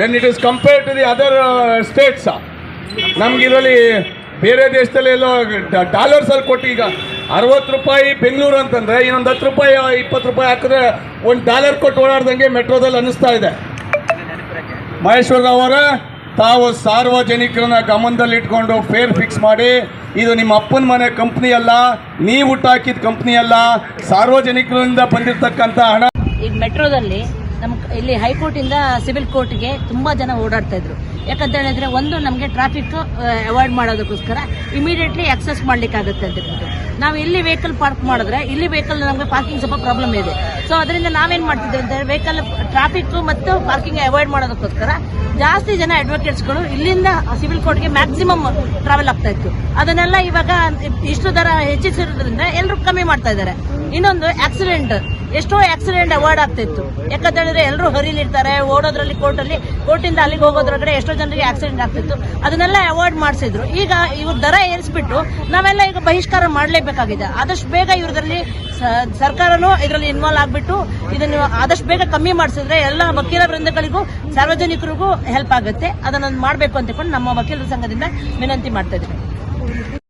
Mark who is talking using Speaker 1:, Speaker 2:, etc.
Speaker 1: When it is compared to the other states ನಮ್ಗೆ ಇದರಲ್ಲಿ ಬೇರೆ ದೇಶದಲ್ಲಿ ಎಲ್ಲೋ ಡಾಲರ್ಸ್ ಅಲ್ಲಿ ಕೊಟ್ಟು ಈಗ ಅರವತ್ತು ರೂಪಾಯಿ ಬೆಂಗಳೂರು ಅಂತಂದರೆ, ಇನ್ನೊಂದು ಹತ್ತು ರೂಪಾಯಿ ಇಪ್ಪತ್ತು ರೂಪಾಯಿ ಹಾಕಿದ್ರೆ ಒಂದು ಡಾಲರ್ ಕೊಟ್ಟು ಓಡಾಡ್ದಂಗೆ ಮೆಟ್ರೋದಲ್ಲಿ ಅನ್ನಿಸ್ತಾ ಇದೆ. ಮಹೇಶ್ವರರಾವ್ ಅವರ, ತಾವು ಸಾರ್ವಜನಿಕರನ್ನ ಗಮನದಲ್ಲಿಟ್ಕೊಂಡು ಫೇರ್ ಫಿಕ್ಸ್ ಮಾಡಿ, ಇದು ನಿಮ್ಮ ಅಪ್ಪನ ಮನೆ ಕಂಪ್ನಿ ಅಲ್ಲ, ನೀವು ಹುಟ್ಟಾಕಿದ ಕಂಪ್ನಿ ಅಲ್ಲ, ಸಾರ್ವಜನಿಕರಿಂದ ಬಂದಿರತಕ್ಕಂಥ ಹಣ.
Speaker 2: ಈಗ ಮೆಟ್ರೋದಲ್ಲಿ ನಮ್ಮ ಇಲ್ಲಿ ಹೈಕೋರ್ಟಿಂದ ಸಿವಿಲ್ ಕೋರ್ಟ್ಗೆ ತುಂಬ ಜನ ಓಡಾಡ್ತಾ ಇದ್ರು. ಯಾಕಂತ ಹೇಳಿದ್ರೆ ಒಂದು ನಮಗೆ ಟ್ರಾಫಿಕ್ ಅವಾಯ್ಡ್ ಮಾಡೋದಕ್ಕೋಸ್ಕರ ಇಮಿಡಿಯೇಟ್ಲಿ ಆಕ್ಸೆಸ್ ಮಾಡ್ಲಿಕ್ಕಾಗುತ್ತೆ ಅಂತ ನಾವು ಇಲ್ಲಿ ವೆಹಿಕಲ್ ಪಾರ್ಕ್ ಮಾಡಿದ್ರೆ ಇಲ್ಲಿ ವೆಹಿಕಲ್ ನಮಗೆ ಪಾರ್ಕಿಂಗ್ ಸ್ವಲ್ಪ ಪ್ರಾಬ್ಲಮ್ ಇದೆ. ಸೊ ಅದರಿಂದ ನಾವೇನ್ ಮಾಡ್ತಿದ್ವಿ ಅಂತ ಹೇಳಿ ವೆಹಿಕಲ್ ಟ್ರಾಫಿಕ್ ಮತ್ತು ಪಾರ್ಕಿಂಗ್ ಅವಾಯ್ಡ್ ಮಾಡೋದಕ್ಕೋಸ್ಕರ ಜಾಸ್ತಿ ಜನ ಅಡ್ವೊಕೇಟ್ಸ್ಗಳು ಇಲ್ಲಿಂದ ಸಿವಿಲ್ ಕೋರ್ಟ್ಗೆ ಮ್ಯಾಕ್ಸಿಮಮ್ ಟ್ರಾವೆಲ್ ಆಗ್ತಾ ಇತ್ತು. ಅದನ್ನೆಲ್ಲ ಇವಾಗ ಇಷ್ಟು ದರ ಹೆಚ್ಚಿಸಿರೋದ್ರಿಂದ ಎಲ್ಲರೂ ಕಮ್ಮಿ ಮಾಡ್ತಾ ಇದ್ದಾರೆ. ಇನ್ನೊಂದು ಆಕ್ಸಿಡೆಂಟ್ ಎಷ್ಟೋ ಆಕ್ಸಿಡೆಂಟ್ ಅವಾಯ್ಡ್ ಆಗ್ತಿತ್ತು. ಯಾಕಂತೇಳಿದ್ರೆ ಎಲ್ಲರೂ ಹರಿಲಿರ್ತಾರೆ, ಓಡೋದ್ರಲ್ಲಿ ಕೋರ್ಟಲ್ಲಿ ಕೋರ್ಟಿಂದ ಅಲ್ಲಿಗೆ ಹೋಗೋದ್ರೊಳಗಡೆ ಎಷ್ಟೋ ಜನರಿಗೆ ಆಕ್ಸಿಡೆಂಟ್ ಆಗ್ತಿತ್ತು. ಅದನ್ನೆಲ್ಲ ಅವಾಯ್ಡ್ ಮಾಡಿಸಿದ್ರು. ಈಗ ಇವ್ರ ದರ ಏರಿಸ್ಬಿಟ್ಟು ನಾವೆಲ್ಲ ಈಗ ಬಹಿಷ್ಕಾರ ಮಾಡಲೇಬೇಕಾಗಿದೆ. ಆದಷ್ಟು ಬೇಗ ಇವ್ರದ್ರಲ್ಲಿ ಸರ್ಕಾರನೂ ಇದರಲ್ಲಿ ಇನ್ವಾಲ್ವ್ ಆಗ್ಬಿಟ್ಟು ಇದನ್ನು ಆದಷ್ಟು ಬೇಗ ಕಮ್ಮಿ ಮಾಡಿಸಿದ್ರೆ ಎಲ್ಲ ವಕೀಲ ವೃಂದಗಳಿಗೂ, ಸಾರ್ವಜನಿಕರಿಗೂ ಹೆಲ್ಪ್ ಆಗುತ್ತೆ. ಅದನ್ನು ಮಾಡಬೇಕು ಅಂತ ನಮ್ಮ ವಕೀಲರ ಸಂಘದಿಂದ ವಿನಂತಿ ಮಾಡ್ತಾ